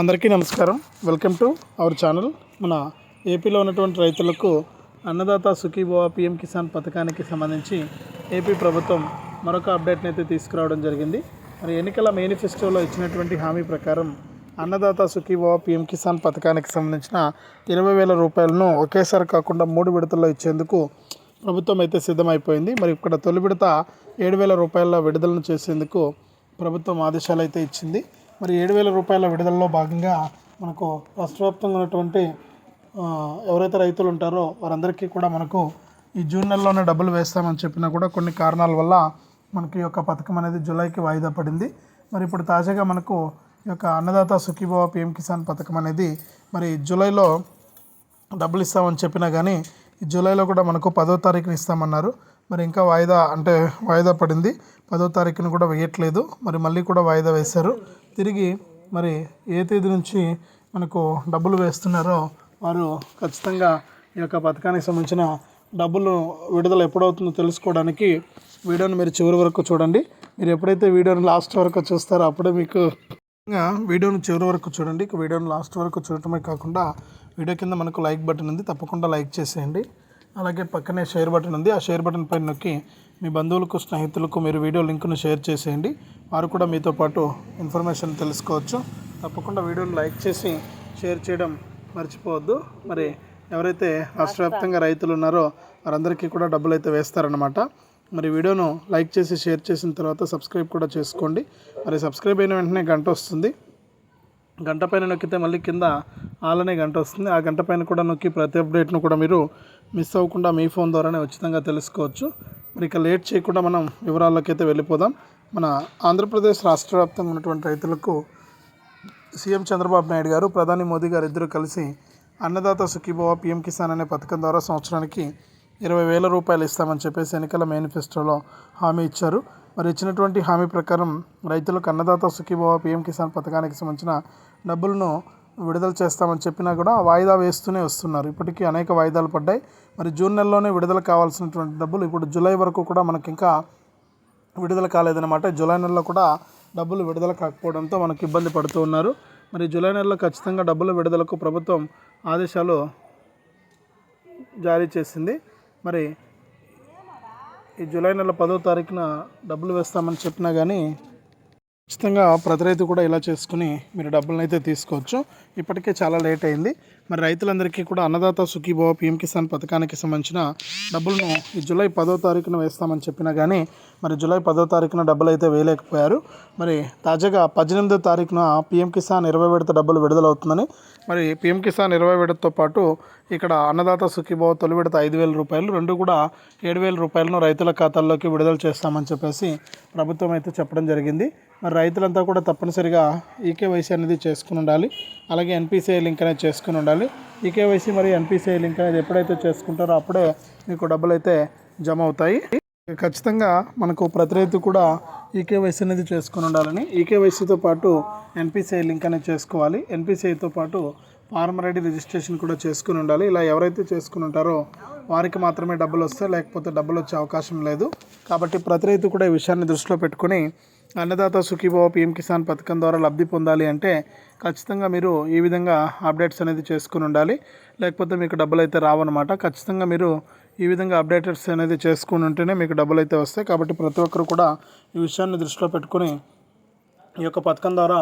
అందరికీ నమస్కారం. Welcome to our channel. మన ఏపీలో ఉన్నటువంటి రైతులకు అన్నదాత సుఖీభవ పిఎం కిసాన్ పథకానికి సంబంధించి ఏపీ ప్రభుత్వం మరొక అప్డేట్ని అయితే తీసుకురావడం జరిగింది. మరి ఎన్నికల మేనిఫెస్టోలో ఇచ్చినటువంటి హామీ ప్రకారం అన్నదాత సుఖీభవ పిఎం కిసాన్ పథకానికి సంబంధించిన ఇరవై వేల రూపాయలను ఒకేసారి కాకుండా మూడు విడతల్లో ఇచ్చేందుకు ప్రభుత్వం అయితే సిద్ధమైపోయింది. మరి ఇక్కడ తొలి విడత ఏడు వేల రూపాయల విడుదలను చేసేందుకు ప్రభుత్వం ఆదేశాలు అయితే ఇచ్చింది. మరి ఏడు వేల రూపాయల విడుదలలో భాగంగా మనకు రాష్ట్ర వ్యాప్తంగా ఉన్నటువంటి ఎవరైతే రైతులు ఉంటారో వారందరికీ కూడా మనకు ఈ జూన్ నెలలోనే డబ్బులు వేస్తామని చెప్పినా కూడా కొన్ని కారణాల వల్ల మనకి ఈ యొక్క పథకం అనేది జూలైకి వాయిదా పడింది. మరి ఇప్పుడు తాజాగా మనకు ఈ యొక్క అన్నదాత సుఖీభవ పిఎం కిసాన్ పథకం అనేది మరి జూలైలో డబ్బులు ఇస్తామని చెప్పినా కానీ ఈ జూలైలో కూడా మనకు పదో తారీఖున ఇస్తామన్నారు. మరి ఇంకా వాయిదా అంటే వాయిదా పడింది. పదో తారీఖున కూడా వేయట్లేదు. మరి మళ్ళీ కూడా వాయిదా వేశారు. తిరిగి మరి ఏ తేదీ నుంచి మనకు డబ్బులు వేస్తున్నారో వారు ఖచ్చితంగా ఈ యొక్క పథకానికి సంబంధించిన డబ్బులు విడుదల ఎప్పుడవుతుందో తెలుసుకోవడానికి వీడియోని మీరు చివరి వరకు చూడండి. మీరు ఎప్పుడైతే వీడియోని లాస్ట్ వరకు చూస్తారో అప్పుడే మీకు వీడియోని చివరి వరకు చూడండి. వీడియోని లాస్ట్ వరకు చూడటమే కాకుండా వీడియో కింద మనకు లైక్ బటన్ ఉంది. తప్పకుండా లైక్ చేసేయండి. అలాగే పక్కనే షేర్ బటన్ ఉంది. ఆ షేర్ బటన్ పైన నొక్కి మీ బంధువులకు స్నేహితులకు మీరు వీడియో లింక్ను షేర్ చేసేయండి. వారు కూడా మీతో పాటు ఇన్ఫర్మేషన్ తెలుసుకోవచ్చు. తప్పకుండా వీడియోని లైక్ చేసి షేర్ చేయడం మర్చిపోవద్దు. మరి ఎవరైతే రాష్ట్ర వ్యాప్తంగా రైతులు ఉన్నారో వారందరికీ కూడా డబ్బులు అయితే వేస్తారనమాట మరి వీడియోను లైక్ చేసి షేర్ చేసిన తర్వాత సబ్స్క్రైబ్ కూడా చేసుకోండి. మరి సబ్స్క్రైబ్ అయిన వెంటనే గంట వస్తుంది. గంట పైన నొక్కితే మళ్ళీ కింద ఆల్ గంట వస్తుంది. ఆ గంట పైన కూడా నొక్కి ప్రతి అప్డేట్ను కూడా మీరు మిస్ అవ్వకుండా మీ ఫోన్ ద్వారానే ఉచితంగా తెలుసుకోవచ్చు. మరి ఇక లేట్ చేయకుండా మనం వివరాల్లోకి అయితే వెళ్ళిపోదాం. మన ఆంధ్రప్రదేశ్ రాష్ట్ర వ్యాప్తంగా ఉన్నటువంటి రైతులకు సీఎం చంద్రబాబు నాయుడు గారు ప్రధాని మోదీ గారు ఇద్దరు కలిసి అన్నదాత సుఖీభవ పిఎం కిసాన్ అనే పథకం ద్వారా సంవత్సరానికి ఇరవై వేల రూపాయలు ఇస్తామని చెప్పేసి ఎన్నికల మేనిఫెస్టోలో హామీ ఇచ్చారు. మరి ఇచ్చినటువంటి హామీ ప్రకారం రైతులకు అన్నదాత సుఖీభవ పిఎం కిసాన్ పథకానికి సంబంధించిన డబ్బులను విడుదల చేస్తామని చెప్పినా కూడా వాయిదా వేస్తూనే వస్తున్నారు. ఇప్పటికీ అనేక వాయిదాలు పడ్డాయి. మరి జూన్ నెలలోనే విడుదల కావాల్సినటువంటి డబ్బులు ఇప్పుడు జూలై వరకు కూడా మనకి ఇంకా విడుదల కాలేదన్నమాట. జూలై నెలలో కూడా డబ్బులు విడుదల కాకపోవడంతో మనకు ఇబ్బంది పడుతూ ఉన్నారు. మరి జూలై నెలలో ఖచ్చితంగా డబ్బుల విడుదలకు ప్రభుత్వం ఆదేశాలు జారీ చేసింది. మరి ఈ జూలై నెల పదో తారీఖున డబ్బులు వేస్తామని చెప్పినా కానీ ఖచ్చితంగా ప్రతి రైతు కూడా ఇలా చేసుకుని మీరు డబ్బులను అయితే తీసుకోవచ్చు. ఇప్పటికే చాలా లేట్ అయింది. మరి రైతులందరికీ కూడా అన్నదాత సుఖీభవ పిఎం కిసాన్ పథకానికి సంబంధించిన డబ్బులను ఈ జూలై పదో తారీఖున వేస్తామని చెప్పినా కానీ మరి జూలై పదో తారీఖున డబ్బులు అయితే వేయలేకపోయారు. మరి తాజాగా పద్దెనిమిదో తారీఖున పిఎం కిసాన్ ఇరవై విడత డబ్బులు విడుదలవుతుందని మరి పిఎం కిసాన్ ఇరవై విడతతో పాటు ఇక్కడ అన్నదాత సుఖీభావ తొలి విడత ఐదు వేల రూపాయలు రెండు కూడా ఏడు వేల రూపాయలను రైతుల ఖాతాల్లోకి విడుదల చేస్తామని చెప్పేసి ప్రభుత్వం అయితే చెప్పడం జరిగింది. మరి రైతులంతా కూడా తప్పనిసరిగా ఈకేవైసీ అనేది చేసుకుని ఉండాలి. అలాగే ఎన్పిసిఐ లింక్ అనేది చేసుకుని ఉండాలి. ఈకేవైసీ మరియు ఎన్పిసిఐ లింక్ అనేది ఎప్పుడైతే చేసుకుంటారో అప్పుడే మీకు డబ్బులు అయితే జమ అవుతాయి. ఖచ్చితంగా మనకు ప్రతి రైతు కూడా ఈకేవైసీ అనేది చేసుకుని ఉండాలని ఈకేవైసీతో పాటు ఎన్పిసిఐ లింక్ అనేది చేసుకోవాలి. ఎన్పిసిఐతో పాటు ఫార్మర్ ఐడి రిజిస్ట్రేషన్ కూడా చేసుకుని ఉండాలి. ఇలా ఎవరైతే చేసుకుని ఉంటారో వారికి మాత్రమే డబ్బులు వస్తాయి. లేకపోతే డబ్బులు వచ్చే అవకాశం లేదు. కాబట్టి ప్రతి రైతు కూడా ఈ విషయాన్ని దృష్టిలో పెట్టుకుని అన్నదాత సుఖీభావ పిఎం కిసాన్ పథకం ద్వారా లబ్ధి పొందాలి అంటే ఖచ్చితంగా మీరు ఈ విధంగా అప్డేట్స్ అనేది చేసుకుని ఉండాలి. లేకపోతే మీకు డబ్బులు అయితే రావన్నమాట. ఖచ్చితంగా మీరు ఈ విధంగా అప్డేటెడ్స్ అనేది చేసుకుని ఉంటేనే మీకు డబ్బులు అయితే వస్తాయి. కాబట్టి ప్రతి ఒక్కరు కూడా ఈ విషయాన్ని దృష్టిలో పెట్టుకుని ఈ యొక్క పథకం ద్వారా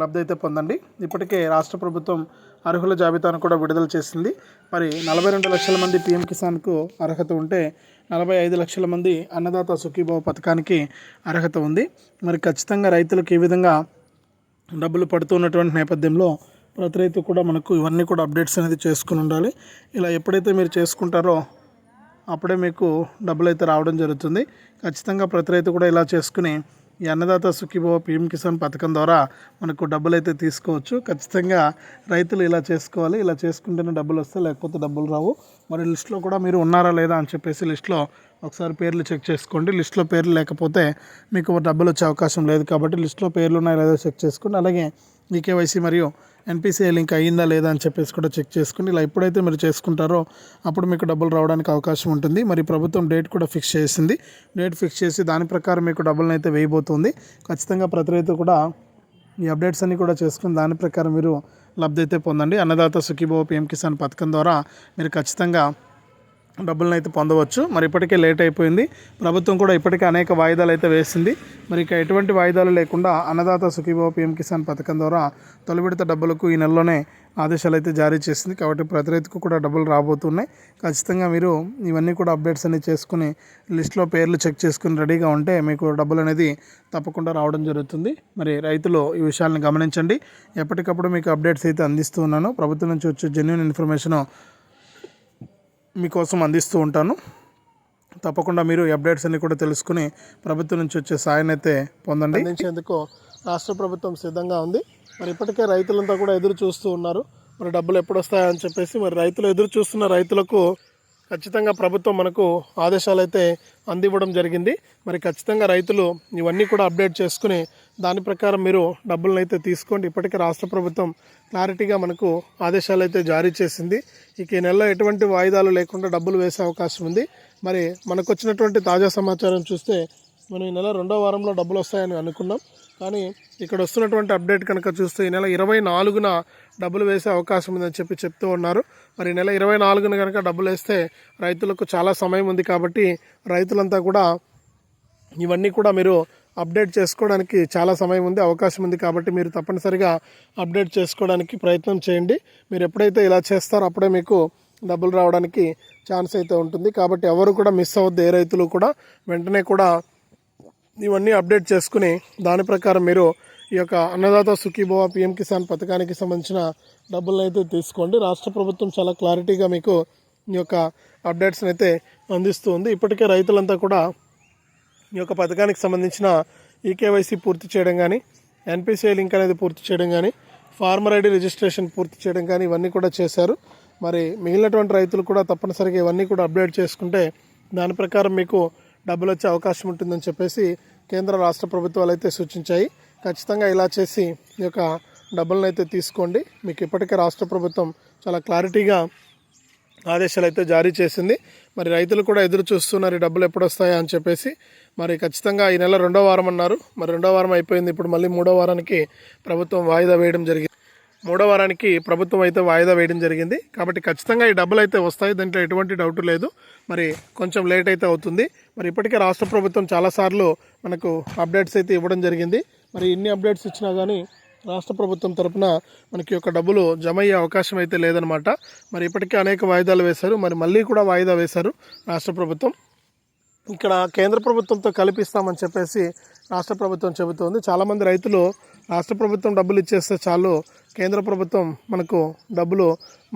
లబ్ధి అయితే పొందండి. ఇప్పటికే రాష్ట్ర ప్రభుత్వం అర్హుల జాబితాను కూడా విడుదల చేసింది. మరి నలభై రెండు లక్షల మంది పిఎం కిసాన్కు అర్హత ఉంటే నలభై ఐదు లక్షల మంది అన్నదాత సుఖీభావ పథకానికి అర్హత ఉంది. మరి ఖచ్చితంగా రైతులకు ఈ విధంగా డబ్బులు పడుతున్నటువంటి నేపథ్యంలో ప్రతి రైతు కూడా మనకు ఇవన్నీ కూడా అప్డేట్స్ అనేది చేసుకుని ఉండాలి. ఇలా ఎప్పుడైతే మీరు చేసుకుంటారో అప్పుడే మీకు డబ్బులు అయితే రావడం జరుగుతుంది. ఖచ్చితంగా ప్రతి రైతు కూడా ఇలా చేసుకుని ఈ అన్నదాత సుఖీభవ పిఎం కిసాన్ పథకం ద్వారా మనకు డబ్బులు అయితే తీసుకోవచ్చు. ఖచ్చితంగా రైతులు ఇలా చేసుకోవాలి. ఇలా చేసుకుంటేనే డబ్బులు వస్తాయి. లేకపోతే డబ్బులు రావు. మరి లిస్ట్లో కూడా మీరు ఉన్నారా లేదా అని చెప్పేసి లిస్ట్లో ఒకసారి పేర్లు చెక్ చేసుకోండి. లిస్ట్లో పేర్లు లేకపోతే మీకు డబ్బులు వచ్చే అవకాశం లేదు కాబట్టి లిస్ట్లో పేర్లు ఉన్నాయో లేదో చెక్ చేసుకోండి. అలాగే ఈ కేవైసీ మరియు ఎన్పిసిఐ లింక్ అయ్యిందా లేదా అని చెప్పేసి కూడా చెక్ చేసుకోండి. ఇలా ఎప్పుడైతే మీరు చేసుకుంటారో అప్పుడు మీకు డబ్బులు రావడానికి అవకాశం ఉంటుంది. మరి ప్రభుత్వం డేట్ కూడా ఫిక్స్ చేసింది. డేట్ ఫిక్స్ చేసి దాని ప్రకారం మీకు డబ్బులను అయితే వేయబోతుంది. ఖచ్చితంగా ప్రతి రైతు కూడా ఈ అప్డేట్స్ అన్నీ కూడా చేసుకుని దాని ప్రకారం మీరు లబ్ధి అయితే పొందండి. అన్నదాత సుఖీభవ పిఎం కిసాన్ పథకం ద్వారా మీరు ఖచ్చితంగా డబ్బులను అయితే పొందవచ్చు. మరి ఇప్పటికే లేట్ అయిపోయింది. ప్రభుత్వం కూడా ఇప్పటికే అనేక వాయిదాలు అయితే వేసింది. మరి ఇక ఎటువంటి వాయిదాలు లేకుండా అన్నదాత సుఖీభవ పిఎం కిసాన్ పథకం ద్వారా తొలి విడత డబ్బులకు ఈ నెలలోనే ఆదేశాలు అయితే జారీ చేసింది. కాబట్టి ప్రతి రైతుకు కూడా డబ్బులు రాబోతున్నాయి. ఖచ్చితంగా మీరు ఇవన్నీ కూడా అప్డేట్స్ అన్ని చేసుకుని లిస్ట్లో పేర్లు చెక్ చేసుకుని రెడీగా ఉంటే మీకు డబ్బులు అనేది తప్పకుండా రావడం జరుగుతుంది. మరి రైతులు ఈ విషయాలను గమనించండి. ఎప్పటికప్పుడు మీకు అప్డేట్స్ అయితే అందిస్తూ ఉన్నాను. ప్రభుత్వం నుంచి వచ్చే జెన్యున్ ఇన్ఫర్మేషన్ మీకోసం అందిస్తూ ఉంటాను. తప్పకుండా మీరు అప్డేట్స్ అన్ని కూడా తెలుసుకుని ప్రభుత్వం నుంచి వచ్చే సాయాన్ని అయితే పొందండి. అందించేందుకు రాష్ట్ర ప్రభుత్వం సిద్ధంగా ఉంది. మరి ఇప్పటికే రైతులంతా కూడా ఎదురు చూస్తూ ఉన్నారు. మరి డబ్బులు ఎప్పుడు వస్తాయని చెప్పేసి మరి రైతులు ఎదురు చూస్తున్న రైతులకు ఖచ్చితంగా ప్రభుత్వం మనకు ఆదేశాలు అయితే అందివ్వడం జరిగింది. మరి ఖచ్చితంగా రైతులు ఇవన్నీ కూడా అప్డేట్ చేసుకుని దాని ప్రకారం మీరు డబ్బులను అయితే తీసుకోండి. ఇప్పటికే రాష్ట్ర ప్రభుత్వం క్లారిటీగా మనకు ఆదేశాలు అయితే జారీ చేసింది. ఇక ఈ నెలలో ఎటువంటి వాయిదాలు లేకుండా డబ్బులు వేసే అవకాశం ఉంది. మరి మనకు వచ్చినటువంటి తాజా సమాచారం చూస్తే మనం ఈ నెల రెండో వారంలో డబ్బులు వస్తాయని అనుకున్నాం. కానీ ఇక్కడ వస్తున్నటువంటి అప్డేట్ కనుక చూస్తే ఈ నెల ఇరవై నాలుగున డబ్బులు వేసే అవకాశం ఉందని చెప్పి చెప్తూ ఉన్నారు. మరి నెల ఇరవై నాలుగున కనుక డబ్బులు వేస్తే రైతులకు చాలా సమయం ఉంది కాబట్టి రైతులంతా కూడా ఇవన్నీ కూడా మీరు అప్డేట్ చేసుకోవడానికి చాలా సమయం ఉంది అవకాశం ఉంది కాబట్టి మీరు తప్పనిసరిగా అప్డేట్ చేసుకోవడానికి ప్రయత్నం చేయండి. మీరు ఎప్పుడైతే ఇలా చేస్తారో అప్పుడే మీకు డబ్బులు రావడానికి ఛాన్స్ అయితే ఉంటుంది. కాబట్టి ఎవరు కూడా మిస్ అవ్వద్దు ఏ రైతులు కూడా వెంటనే కూడా ఇవన్నీ అప్డేట్ చేసుకుని దాని ప్రకారం మీరు ఈ యొక్క అన్నదాత సుఖీభవ పిఎం కిసాన్ పథకానికి సంబంధించిన డబ్బులను అయితే తీసుకోండి. రాష్ట్ర ప్రభుత్వం చాలా క్లారిటీగా మీకు ఈ యొక్క అప్డేట్స్ని అయితే అందిస్తూ ఉంది. ఇప్పటికే రైతులంతా కూడా ఈ యొక్క పథకానికి సంబంధించిన ఈకేవైసీ పూర్తి చేయడం కానీ ఎన్పిసిఐ లింక్ అనేది పూర్తి చేయడం కానీ ఫార్మర్ ఐడి రిజిస్ట్రేషన్ పూర్తి చేయడం కానీ ఇవన్నీ కూడా చేశారు. మరి మిగిలినటువంటి రైతులు కూడా తప్పనిసరిగా ఇవన్నీ కూడా అప్డేట్ చేసుకుంటే దాని ప్రకారం మీకు డబ్బులు వచ్చే అవకాశం ఉంటుందని చెప్పేసి కేంద్ర రాష్ట్ర ప్రభుత్వాలు అయితే సూచించాయి. ఖచ్చితంగా ఇలా చేసి ఈ యొక్క డబ్బులను అయితే తీసుకోండి. మీకు ఇప్పటికే రాష్ట్ర ప్రభుత్వం చాలా క్లారిటీగా ఆదేశాలు అయితే జారీ చేసింది. మరి రైతులు కూడా ఎదురు చూస్తున్నారు ఈ డబ్బులు ఎప్పుడు వస్తాయా అని చెప్పేసి. మరి ఖచ్చితంగా ఈ నెల రెండో వారం అన్నారు. మరి రెండో వారం అయిపోయింది. ఇప్పుడు మళ్ళీ మూడో వారానికి ప్రభుత్వం వాయిదా వేయడం జరిగింది. మూడో వారానికి ప్రభుత్వం అయితే వాయిదా వేయడం జరిగింది. కాబట్టి ఖచ్చితంగా ఈ డబ్బులు అయితే వస్తాయి. దాంట్లో ఎటువంటి డౌట్ లేదు. మరి కొంచెం లేట్ అయితే అవుతుంది. మరి ఇప్పటికే రాష్ట్ర ప్రభుత్వం చాలాసార్లు మనకు అప్డేట్స్ అయితే ఇవ్వడం జరిగింది. మరి ఎన్ని అప్డేట్స్ ఇచ్చినా కానీ రాష్ట్ర ప్రభుత్వం తరపున మనకి యొక్క డబ్బులు జమ అయ్యే అవకాశం అయితే లేదనమాట మరి ఇప్పటికే అనేక వాయిదాలు వేశారు. మరి మళ్ళీ కూడా వాయిదా వేశారు రాష్ట్ర ప్రభుత్వం. ఇక్కడ కేంద్ర ప్రభుత్వంతో కల్పిస్తామని చెప్పేసి రాష్ట్ర ప్రభుత్వం చెబుతోంది. చాలామంది రైతులు రాష్ట్ర ప్రభుత్వం డబ్బులు ఇచ్చేస్తే చాలు కేంద్ర ప్రభుత్వం మనకు డబ్బులు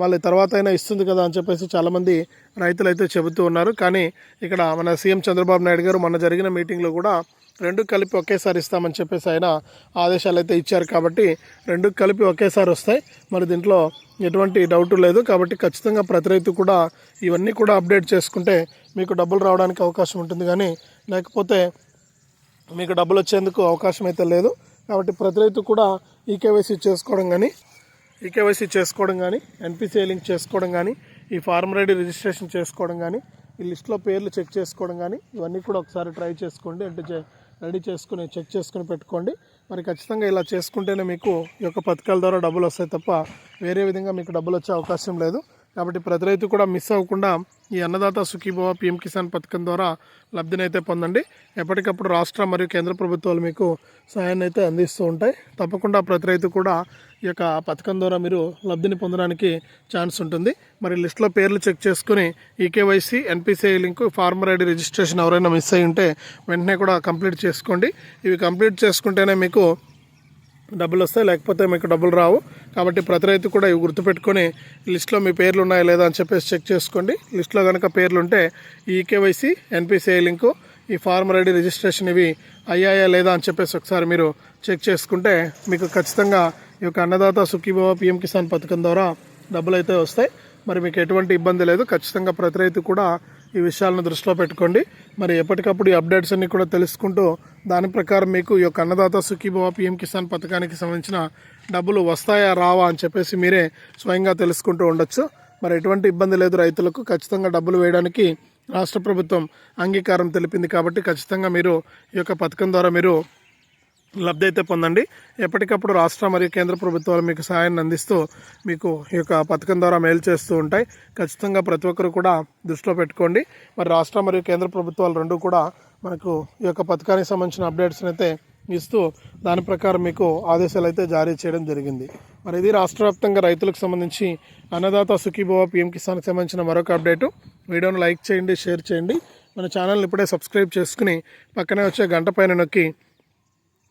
మళ్ళీ తర్వాత అయినా ఇస్తుంది కదా అని చెప్పేసి చాలామంది రైతులు అయితే చెబుతూ ఉన్నారు. కానీ ఇక్కడ మన సీఎం చంద్రబాబు నాయుడు గారు మొన్న జరిగిన మీటింగ్లో కూడా రెండు కలిపి ఒకేసారి ఇస్తామని చెప్పేసి ఆయన ఆదేశాలు అయితే ఇచ్చారు కాబట్టి రెండు కలిపి ఒకేసారి వస్తాయి. మరి దీంట్లో ఎటువంటి డౌట్ లేదు కాబట్టి ఖచ్చితంగా ప్రతి రైతు కూడా ఇవన్నీ కూడా అప్డేట్ చేసుకుంటే మీకు డబ్బులు రావడానికి అవకాశం ఉంటుంది. కానీ లేకపోతే మీకు డబ్బులు వచ్చేందుకు అవకాశం అయితే లేదు. కాబట్టి ప్రతి రైతు కూడా ఈకేవైసీ చేసుకోవడం కానీ ఈకేవైసీ చేసుకోవడం కానీ ఎన్పిసిఐ లింక్ చేసుకోవడం కానీ ఈ ఫార్మర్ ఐడి రిజిస్ట్రేషన్ చేసుకోవడం కానీ ఈ లిస్ట్లో పేర్లు చెక్ చేసుకోవడం కానీ ఇవన్నీ కూడా ఒకసారి ట్రై చేసుకోండి అంటే రెడీ చేసుకుని చెక్ చేసుకుని పెట్టుకోండి. మరి ఖచ్చితంగా ఇలా చేసుకుంటేనే మీకు ఈ యొక్క పథకాల ద్వారా డబ్బులు వస్తాయి తప్ప వేరే విధంగా మీకు డబ్బులు వచ్చే అవకాశం లేదు. కాబట్టి ప్రతి రైతు కూడా మిస్ అవ్వకుండా ఈ అన్నదాత సుఖీభవ పిఎం కిసాన్ పథకం ద్వారా లబ్ధినైతే పొందండి. ఎప్పటికప్పుడు రాష్ట్ర మరియు కేంద్ర ప్రభుత్వాలు మీకు సహాయాన్ని అయితే అందిస్తూ ఉంటాయి. తప్పకుండా ప్రతి రైతు కూడా ఈ యొక్క పథకం ద్వారా మీరు లబ్ధిని పొందడానికి ఛాన్స్ ఉంటుంది. మరి లిస్ట్లో పేర్లు చెక్ చేసుకుని eKYC NPCI link farmer ID registration ఎవరైనా మిస్ అయి ఉంటే వెంటనే కూడా కంప్లీట్ చేసుకోండి. ఇవి కంప్లీట్ చేసుకుంటేనే మీకు డబ్బులు వస్తాయి లేకపోతే మీకు డబ్బులు రావు. కాబట్టి ప్రతి రైతు కూడా ఇవి గుర్తుపెట్టుకొని లిస్ట్లో మీ పేర్లు ఉన్నాయా లేదా అని చెప్పేసి చెక్ చేసుకోండి. లిస్ట్లో కనుక పేర్లు ఉంటే ఈ కేవైసీ ఎన్పిసిఐ లింకు ఈ ఫార్మర్ ఐడి రిజిస్ట్రేషన్ ఇవి అయ్యాయా లేదా అని చెప్పేసి ఒకసారి మీరు చెక్ చేసుకుంటే మీకు ఖచ్చితంగా ఈ యొక్క అన్నదాత సుఖీభవ పిఎం కిసాన్ పథకం ద్వారా డబ్బులు అయితే వస్తాయి. మరి మీకు ఎటువంటి ఇబ్బంది లేదు. ఖచ్చితంగా ప్రతి రైతు కూడా ఈ విషయాలను దృష్టిలో పెట్టుకోండి. మరి ఎప్పటికప్పుడు ఈ అప్డేట్స్ అన్ని కూడా తెలుసుకుంటూ దాని ప్రకారం మీకు ఈ యొక్క అన్నదాత సుఖీభవ పిఎం కిసాన్ పథకానికి సంబంధించిన డబ్బులు వస్తాయా రావా అని చెప్పేసి మీరే స్వయంగా తెలుసుకుంటూ ఉండొచ్చు. మరి ఎటువంటి ఇబ్బంది లేదు రైతులకు. ఖచ్చితంగా డబ్బులు వేయడానికి రాష్ట్ర ప్రభుత్వం అంగీకారం తెలిపింది కాబట్టి ఖచ్చితంగా మీరు ఈ యొక్క పథకం ద్వారా మీరు లబ్ధి అయితే పొందండి. ఎప్పటికప్పుడు రాష్ట్ర మరియు కేంద్ర ప్రభుత్వాలు మీకు సహాయాన్ని అందిస్తూ మీకు ఈ యొక్క పథకం ద్వారా మేలు చేస్తూ ఉంటాయి. ఖచ్చితంగా ప్రతి ఒక్కరు కూడా దృష్టిలో పెట్టుకోండి. మరి రాష్ట్ర మరియు కేంద్ర ప్రభుత్వాలు రెండు కూడా మనకు ఈ యొక్క పథకానికి సంబంధించిన అప్డేట్స్ని అయితే ఇస్తూ దాని ప్రకారం మీకు ఆదేశాలు అయితే జారీ చేయడం జరిగింది. మరి ఇది రాష్ట్ర వ్యాప్తంగా రైతులకు సంబంధించి అన్నదాత సుఖీభవ పిఎం కిసాన్కి సంబంధించిన మరొక అప్డేటు. వీడియోను లైక్ చేయండి షేర్ చేయండి. మన ఛానల్ని ఇప్పుడే సబ్స్క్రైబ్ చేసుకుని పక్కనే వచ్చే గంట పైన నొక్కి